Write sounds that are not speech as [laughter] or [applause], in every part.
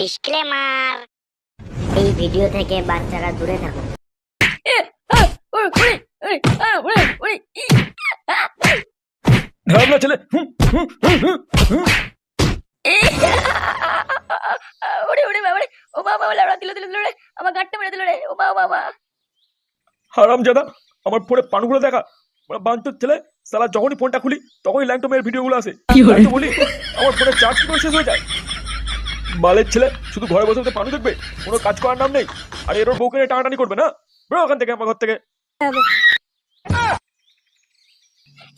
Disclaimer এই video থেকে বাচ্চারা দূরে থাকুন। ঢাবলা ছেলে। ওরে ওরে বাবা রে ও বাবা লাউড়া দিল দিল দিল রে। আমার গাঁটটা মেরে দিল রে। ও বাবা বাবা। হারাম জাদা আমার ফোনে পানগুলো দেখা। বাঞ্চর ছেলে সালা যখনই ফোনটা খুলি তখনই ল্যাংটো মেয়ের ভিডিওগুলো আসে। বলি? আমার ফোনে চার্জ করে শেষ হয়ে যায়। বালের ছেলে শুধু ঘরে বসে বসে পানু দেখবে কোনো কাজ করার নাম নেই? আর এর বউকে নিয়ে টানাটানি করবে না? বেরো ওখান থেকে আমার ঘর থেকে।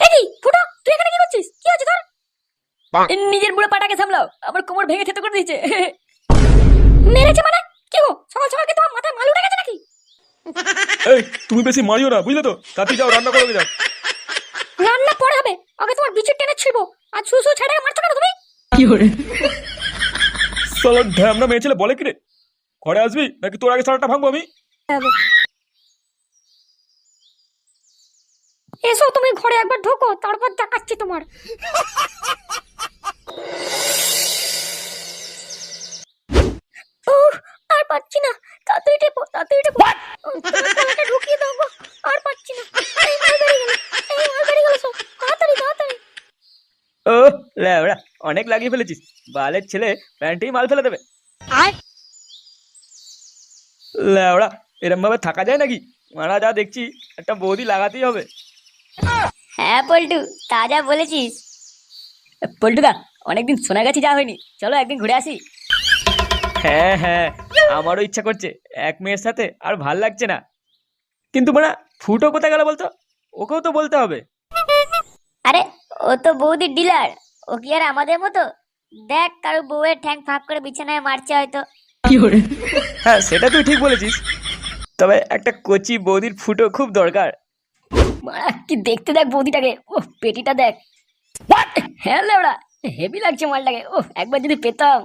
এই ফুটো তুই এখানে কি করছিস? কি হচ্ছে তোর? নিজের বুড়ো পাটাকে সামলাও। আমার কোমর ভেঙে থেতো করে দিয়েছে। মেরেছে মানে? কি গো সকাল সকাল কি তোমার মাথায় মাল উঠে গেছে নাকি? এই তুমি বেশি মারিও না বুঝলে তো? তাতে যাও রান্না করে যাও। রান্না পরে হবে। আগে তোমার বিচুর টেনে ছিড়বো আর ছু ছু ছেড়ে মারছো কেন তুমি? সালা ঢ্যামনা মেয়ে ছেলে বলে কি রে ঘরে আসবি নাকি তোর আগে সারাটা ভাঙবো আমি এসো তুমি ঘরে একবার ঢোকো তারপর দেখাচ্ছি তোমার উহ, আর পাচ্ছি না তাড়াতাড়ি টেপো তাড়াতাড়ি টেপো ঢুকিয়ে দাও আর পাচ্ছি না এই মাল বেরিয়ে গেল এই মাল বেরিয়ে গেল সব তাড়াতাড়ি তাড়াতাড়ি ও ল্যাবড়া অনেক লাগিয়ে ফেলেছিস। বালের ছেলে প্যান্টেই মাল ফেলে দেবে। ল্যাবড়া এরম ভাবে থাকা যায় নাকি? মারা যা দেখছি একটা বৌদি লাগাতেই হবে। হ্যাঁ পল্টু তাজা বলেছিস। পল্টুদা অনেকদিন শোনা গেছি যা হয়নি। চলো একদিন ঘুরে আসি। হ্যাঁ হ্যাঁ আমারও ইচ্ছা করছে। এক মেয়ের সাথে আর ভালো লাগছে না। কিন্তু মানে ফুটো কোথায় গেল বলতো? ওকেও তো বলতে হবে। আরে ও তো বৌদির ডিলার। ও কি আর আমাদের মতো? দেখ কারও বউয়ের ঠ্যাং ফাঁক করে বিছানায় মারছে হয়তো। হ্যাঁ সেটা তুই ঠিক বলেছিস। তবে একটা কচি বৌদির ফুটো খুব দরকার। মারা, কি দেখতে দেখ বৌদিটাকে। ও পেটিটা দেখ। হ্যাঁ লেবড়া হেভি লাগছে মালটাকে। ও একবার যদি পেতাম।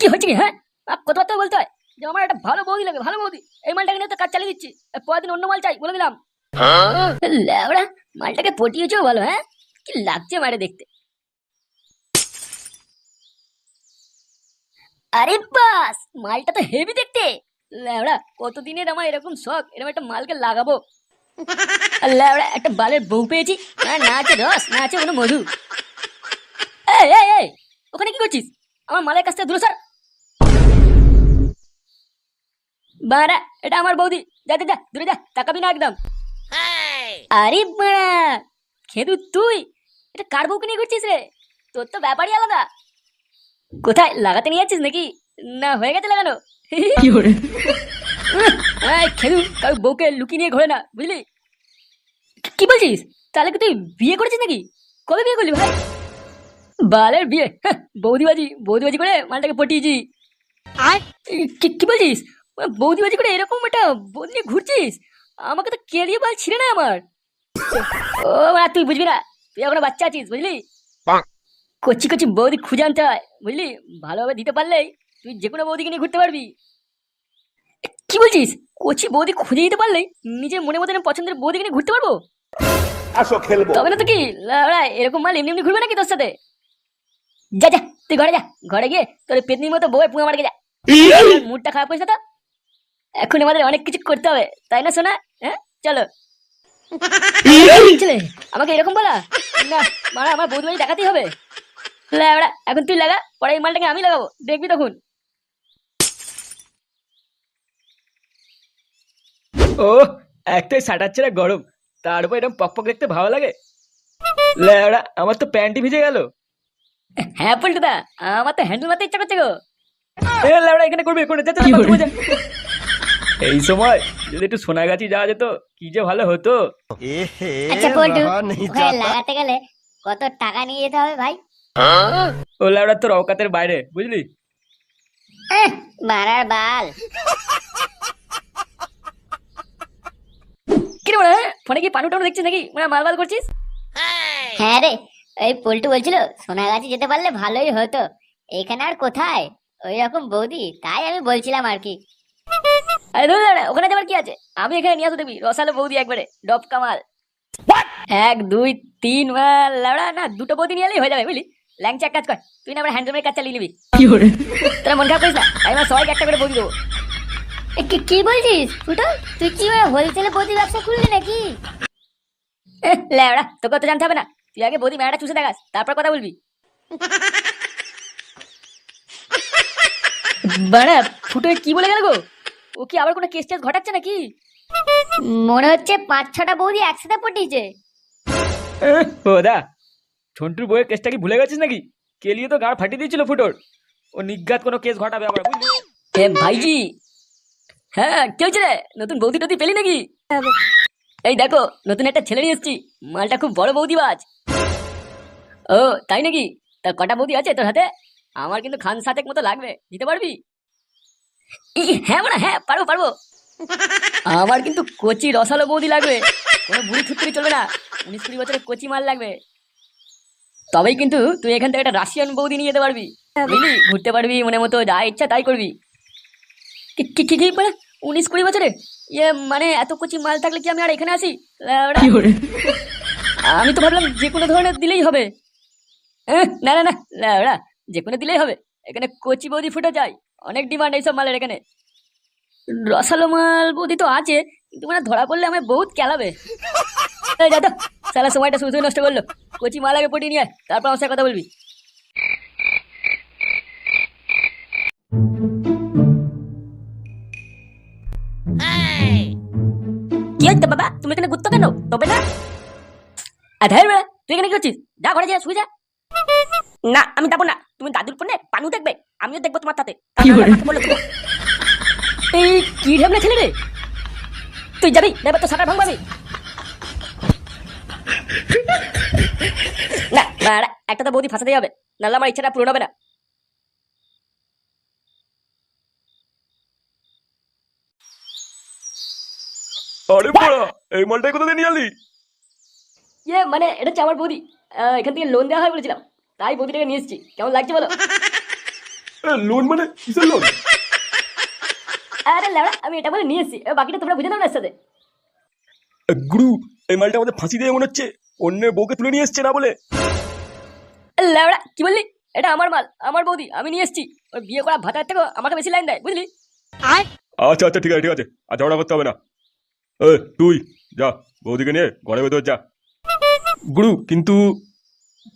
কি হচ্ছে কি হ্যাঁ? আ, কথাবার্তা বলতে হয়? যে আমার একটা ভালো বৌদি লাগে ভালো বৌদি। এই মালটাকে নিয়ে তো কাজ চালিয়ে দিচ্ছি। আর পরের দিন অন্য মাল চাই বলে দিলাম। লেবড়া মালটাকে পটিয়েছেও ভালো হ্যাঁ? কি লাগছে মারে দেখতে। আরে বাস, মালটা তো হেভি দেখতে। লেবড়া কতদিনের আমার এরকম শখ? এরকম একটা মালকে লাগাবো। ওরা একটা বালের বউ পেয়েছি। না আছে রস, না আছে কোনো মধু। এই এই এই, ওখানে কি করছিস? আমার মালের কাছ থেকে দূরে সর। বাড়া, এটা আমার বৌদি। যা যা দূরে যা, তাকাবি না একদম। আরে বাড়া খেদু তুই। এটা কার বউকে নিয়ে করছিস রে? তোর তো ব্যাপারই আলাদা। কোথায় লাগাতে নিয়ে যাচ্ছিস নাকি? না হয়ে গেছে লাগানো। এই খেলু কারও বউকে লুকিয়ে নিয়ে ঘোরে না বুঝলি? কি বলছিস? তাহলে কি তুই বিয়ে করেছিস নাকি? কবে বিয়ে করলি ভাই? বালের বিয়ে হ্যাঁ, বৌদিবাজি বৌদিবাজি করে মালটাকে পটিয়েছি। আর? কি কি বলছিস? বৌদিবাজি করে এরকম একটা বৌদি নিয়ে ঘুরছিস? আমাকে তো কেড়িয়ে বাল ছিঁড়ে না আমার। ও তুই বুঝবি না তুই এখনও বাচ্চা আছিস বুঝলি? কচি কচি বৌদি খুঁজে আনতে হয় বুঝলি? ভালোভাবে দিতে পারলেই তুই যে কোনো বৌদিকে নিয়ে ঘুরতে পারবি। কি বলছিস? কচি বৌদি খুঁজে দিতে পারলে নিজের মনে মতো পছন্দের বৌদিকে নিয়ে ঘুরতে পারব? আসো খেলব। তবে না তো কি? এরকম মাল এমনি এমনি ঘুরবে নাকি তোর সাথে? যা যা তুই ঘরে যা। ঘরে গিয়ে তোর পেতনির মতো বউয়ে পুঙা মারকে যা। মুডটা খারাপ হয়েছে তো? এখন আমাদের অনেক কিছু করতে হবে তাই না শোনা হ্যাঁ? চলো। আমাকে এরকম বলা? না মারা আমার বৌদি বাড়ি দেখাতেই হবে। লাউড়া, এখন তুই লাগা পরে এই মালটাকে আমি লাগাবো দেখবি তখন। ও একটাই শাটার ছেড়ে গরম তার উপর এরকম পকপক দেখতে ভালো লাগে। ল্যাবড়া আমার তো প্যান্টই ভিজে গেল। হ্যাঁ পল্টুদা আমার তো হ্যান্ডেল মারতে ইচ্ছা করছে গো। এ ল্যাবড়া এখানে করবে করে যা, যা, যা, বাথরুমে যা। এই সময় যদি একটু সোনাগাছি যাওয়া যেত কি যে ভালো হতো। আচ্ছা পল্টু ওখানে লাগাতে গেলে কত টাকা নিয়ে যেতে হবে ভাই? তোর অকাতের বাইরে বুঝলি? মারার বাল। কি রে মানে ফোনে কি পানু টানু দেখছিস নাকি? মানে মাল মাল করছিস? হ্যাঁ রে এই পল্টু বলছিল সোনাগাছি যেতে পারলে ভালোই হতো। এখানে আর কোথায়? ওই রকম বৌদি তাই আমি বলছিলাম আর কি। আরে ধরে দাঁড়া ওখানে যাবার কি আছে? আমি এখানে নিয়ে আসো দেখবি রসালো বৌদি একবারে ডব কামাল এক দুই তিন মাল লাউড়া না দুটো বৌদি নিয়ে এলেই হয়ে যাবে বুঝলি? ল্যাংচা কাজ কর। তুই না আমার হ্যান্ডলুমের কাজ চালিয়ে নিবি। তোরা মন খারাপ করিস না? আমি আমার সবাইকে একটা করে বৌদি দেবো। কি কি বলছিস? ফুটো তুই কি হোলসেলে বৌদি ব্যবসা খুললি নাকি? [laughs] ল্যাবড়া তোকে তো জানতে হবে না। তুই আগে বৌদি মেয়াটা চুষে দেখাস তারপর কথা বলবি। বাড়া ফুটো কি বলে গেল গো? ও কি আবার কোনো কেস টেস ঘটাচ্ছে নাকি? মনে হচ্ছে পাঁচ ছটা বৌদি একসাথে পটিয়েছে। ও দা ঝন্টুর বইয়ের কেসটা কি ভুলে গেছিস নাকি? কেলিয়ে তো গাড় ফাটিয়ে দিয়েছিল ফুটোর। ও নিজ্ঞাত কোনো কেস ঘটাবে আবার, বুঝলি? এ ভাইজি! হ্যাঁ কি হয়েছে রে? নতুন বৌদি টৌদি পেলি নাকি? এই দেখো, নতুন একটা ছেলে নিয়ে এসছি। মালটা খুব বড় বৌদি বাজ। ও, তাই নাকি? তা কটা বৌদি আছে তোর হাতে? আমার কিন্তু খান সাতেক মতো লাগবে। দিতে পারবি? হ্যাঁ মানে হ্যাঁ পারব পারব। আমার কিন্তু কচি রসালো বৌদি লাগবে। কোনো বুড়ি থুত্তুরি চলবে না। উনিশ কুড়ি বছরের কচি মাল লাগবে। তবেই কিন্তু তুই এখান থেকে একটা রাশিয়ান বৌদি নিয়ে যেতে পারবি। বুঝলি ঘুরতে পারবি মনে মতো যা ইচ্ছা তাই করবি। কি- কি কি বলে উনিশ কুড়ি বছরে ইয়ে মানে এত কচি মাল থাকলে কি আমি আর এখানে আসি। আমি তো ভাবলাম যে কোনো ধরনের দিলেই হবে। না না না যে কোনো দিলেই হবে। এখানে কচি বৌদি ফুটে যায়। অনেক ডিমান্ড এইসব মালের এখানে। রসালো মাল বৌদি তো আছে কিন্তু মানে ধরা পড়লে আমার বহুত কেলাবে। এই যা তো সারা সময়টা শুধু নষ্ট করল। কচি মাল আগে পটিয়ে নিয়ে তারপর আমার সাথে কথা বলবি। কি হচ্ছে বাবা? তুমি এখানে ঘুরতো কেন? তবে না? আধার বেড়া তুই এখানে কি করছিস? যা ঘরে যা শুয়ে যা। না আমি যাব না। তুমি দাদুর ফোনে পানু দেখবে আমিও দেখব তোমার সাথে। বলল তো। এই কি ঢেমনা ছেলে রে? তুই যাবি এবার তো সাটা ভাঙবাবি। না একটা তো বৌদি ফাঁসাতেই হবে। নাহলে আমার ইচ্ছাটা পূরণ হবে না। আরে বড়া এই মালটাই কোথা দিয়ে নিয়ে আলি ইয়ে মানে এটা হচ্ছে আমার বৌদি। এখান থেকে লোন দেওয়া হয় বলেছিলাম। তাই বৌদিটাকে নিয়ে এসেছি। কেমন লাগছে বলো? লোন মানে কিসের লোন আরে ল্যাবড়া আমি এটা বলে নিয়ে এসেছি। বাকিটা তোমরা বুঝে নাও না সাথে। গুরু এই মালটা আমাদের ফাঁসি দিয়ে মনে হচ্ছে। অন্যের বউকে তুলে নিয়ে এসছে না বলে? ল্যাবড়া কি বললি? এটা আমার মাল আমার বৌদি আমি নিয়ে এসেছি। ওর বিয়ে করা ভাতার থেকে আমাকে বেশি লাইন দেয় বুঝলি? আচ্ছা আচ্ছা ঠিক আছে ঠিক আছে। আর ঝগড়া করতে হবে না। এ তুই যা বৌদিকে নিয়ে ঘরে ভেতর যা। গুরু কিন্তু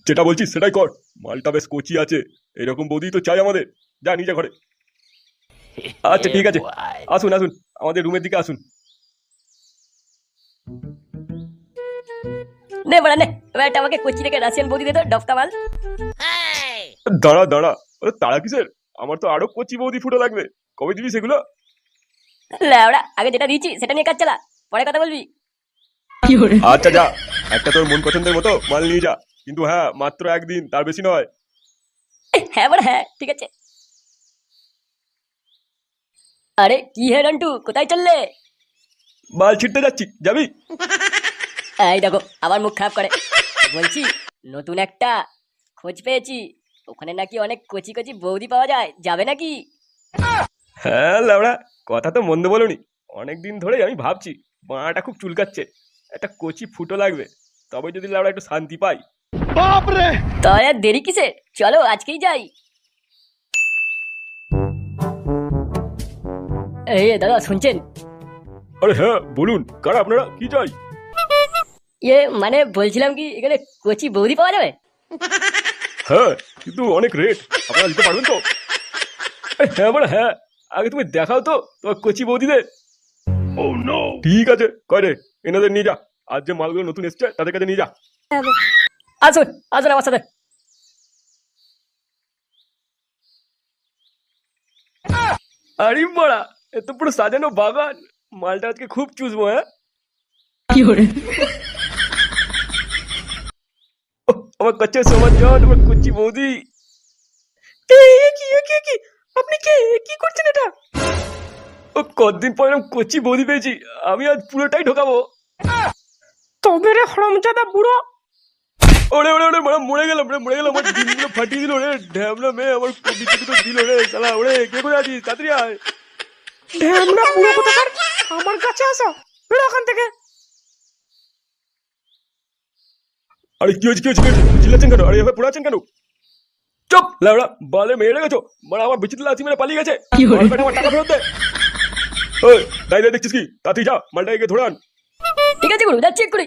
যেটা বলছিস সেটাই কর। মালটা বেশ কচি আছে। এরকম বৌদি তো চাই আমাদের। যা নিজে ঘরে। আচ্ছা ঠিক আছে। [laughs] আসুন আসুন। আমাদের রুমের দিকে আসুন। নে বড়া নে। এবার একটা আমাকে কোচি রেখে রাশিয়ান বৌদি দে তো ডফকা মাল। দাঁড়া দাঁড়া। ওরে তাড়া কিসের? আমার তো আরও কচি বৌদি ফুটো লাগবে। কবে দিবি সেগুলো? ল্যাবড়া আগে যেটা দিয়েছি সেটা নিয়ে কাজ চালা। পরে কথা বলবি। আচ্ছা যা। একটা তোর মন পছন্দের মতো মাল নিয়ে যা। কিন্তু হ্যাঁ মাত্র একদিন তার বেশি নয়। হ্যাঁ বড়া হ্যাঁ ঠিক আছে। আরে কি হে রন্টু কোথায় চললে? মাল ছিটতে যাচ্ছি। যাবি? [laughs] এই দেখো আবার মুখ খারাপ করে। বলছি নতুন একটা খোঁজ পেয়েছি। ওখানে নাকি অনেক কচি কচি বৌদি পাওয়া যায়। যাবে নাকি? হ্যাঁ লাউড়া কথা তো মন্দ বলনি। অনেকদিন ধরেই আমি ভাবছি মাটা খুব চুলকাচ্ছে। একটা কচি ফুটো লাগবে। তবে যদি লাউড়া একটু শান্তি পাই। তাহলে আর দেরি কিসে? চলো আজকেই যাই। এই দাদা শুনছেন? আরে হ্যাঁ বলুন কার আপনারা? কি চাই? ইয়ে মানে বলছিলাম কি এখানে কচি বৌদি পাওয়া যাবে? হ্যাঁ কিন্তু অনেক রেট আপনারা দিতে পারবেন তো? হ্যাঁ বলে হ্যাঁ। আগে তুমি দেখাও তো তোমার কচি বৌদিদের। ঠিক আছে কয় রে এনাদের নিয়ে যা। আর যে মালগুলো নতুন এসছে তাদের কাছে নিয়ে যা। আসুন আসুন আমার সাথে। আরে বড়া এ তো পুরো সাজানো বাগান। মালটা আজকে খুব চুষবো হ্যাঁ? ওহ, আমার কাছে সমান জন আমার কুচি বৌদি। আপনি কে? কি করছেন এটা? ও কতদিন পর কচি বৌদি পেয়েছি আমি আজ পুরোটাই ঢোকাবো। তবে রে হরমজাদা বুড়ো। ওরে ওরে ওরে মানে মরে গেলাম রে মরে গেলাম আমার ডিমগুলো ফাটিয়ে দিল রে ঢ্যামলা মেয়ে আমার কবিতা তো দিল রে শালা ওরে কে করে আছিস? তাড়াতাড়ি আয়। ঢ্যামলা বুড়ো কোথাকার? আমার কাছে আসো। বেরো ওখান থেকে। আরে কি হয়েছে কি হয়েছে চিল্লাচ্ছেন কেন? আরে এভাবে কেন? চুপ! লেওড়া বালে মেরে গেছো। মানে আমার বিচিত্র লাচি মেরে পালিয়ে গেছে। আমার টাকা ফেরত দে। ওই দাঁড়িয়ে দেখছিস কি? তাতেই যা মালটাকে ধরে আন। ঠিক আছে গুরু যাচ্ছি এক্ষুনি।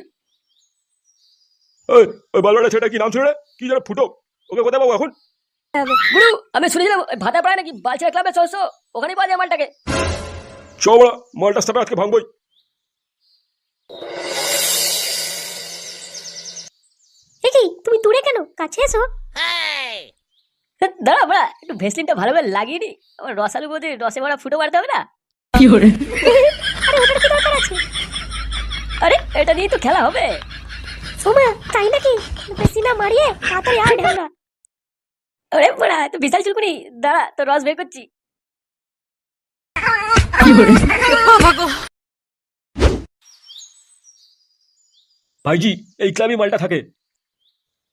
ওই ওই বালবাটা ছেলেটা কি নাম ছিল রে? কি যেন ফুটো। ওকে কোথায় পাবো এখন? গুরু আমি শুনেছিলাম ভাতা পাড়া নাকি বালছেড়া ক্লাবের সদস্য? ওখানেই পাওয়া যায় মালটাকে। চ বড়া মালটা সাথে আজকে ভাঙবই। তুমি দূরে কেন? কাছে এসো। দাঁড়া বড়া একটু ভেসলিনটা ভালোভাবে লাগিয়ে নি। আমার রসালু বোধে রসে ভরা ফুটো মারতে হবে না? আরে ওটার কি দরকার আছে? আরে এটা নিয়েই তো খেলা হবে। সোমা তাই নাকি? বেশি না মারিয়ে তাড়াতাড়ি আয় ঢাকা আরে বড়া তো বিশাল চুলকুনি। দাঁড়া তো রস বের করছি। ভাইজি এই ক্লাবই মালটা থাকে।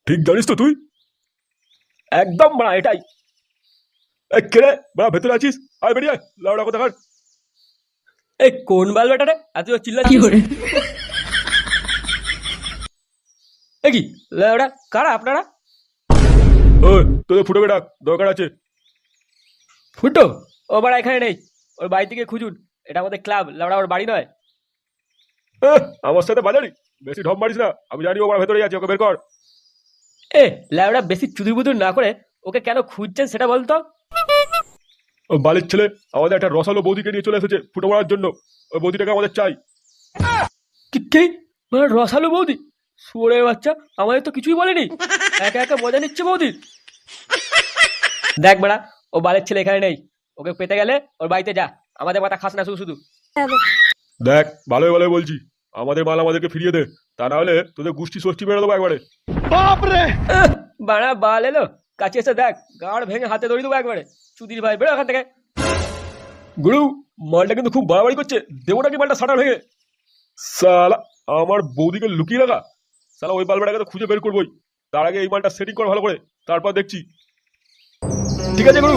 ঠিক জানিস তো তুই? একদম বড়া এটাই। এ কেড়ে বড়া ভেতরে আছিস? আয় বেরিয়ে আয় লাউডা কথা কার এই কোন বাল বেটারে এত চিল্লাচ্ছিস? এ কি ওটা কারা আপনারা? ওই তোদের ফুটো বেটা দরকার আছে। ফুটো? ও বাড়া এখানে নেই। ওর বাড়ি থেকে খুঁজুন এটা আমাদের ক্লাব লাউড়া ওর বাড়ি নয়। আমার সাথে বাজারি বেশি ঢপ মারিস না আমি জানি ও বড় ভেতরে আছে ওকে বের কর। এ লাউড়া বেশি চুদুর বুদুর না করে ওকে কেন খুঁজছেন সেটা বলতো ও বালির ছেলে আমাদের একটা রসালো বৌদিকে নিয়ে চলে এসেছে ফুটো মারার জন্য। ওই বৌদিটাকে আমাদের চাই। কি কে? মানে রসালো বৌদি? শুয়োরের বাচ্চা আমাদের তো কিছুই বলেনি। একা একা মজা নিচ্ছে বৌদি। দেখ বেড়া ও বালের ছেলে এখানে নেই। ওকে পেতে গেলে ওর বাড়িতে যা। আমাদের মাথা খাস না শুধু শুধু। দেখ ভালোই ভালোই বলছি। আমাদের মাল আমাদেরকে ফিরিয়ে দে। তা না হলে তোদের গোষ্ঠী ষষ্ঠী বেরো দেবো একবারে। বাড়া বাল এলো। কাছে এসে দেখ গাড় ভেঙে হাতে দড়ি দেবো একবারে। চুদির ভাই বেরো এখান থেকে। গুরু মালটা কিন্তু খুব বাড়াবাড়ি করছে। দেবো নাকি মালটা সাটা ভেঙে? সালা আমার বৌদিকে লুকিয়ে রাখা। সালা ওই বালবাটাকে তো খুঁজে বের করবোই। তার আগে এই মালটা সেটিং কর ভালো করে। তারপর দেখছি। ঠিক আছে গুরু।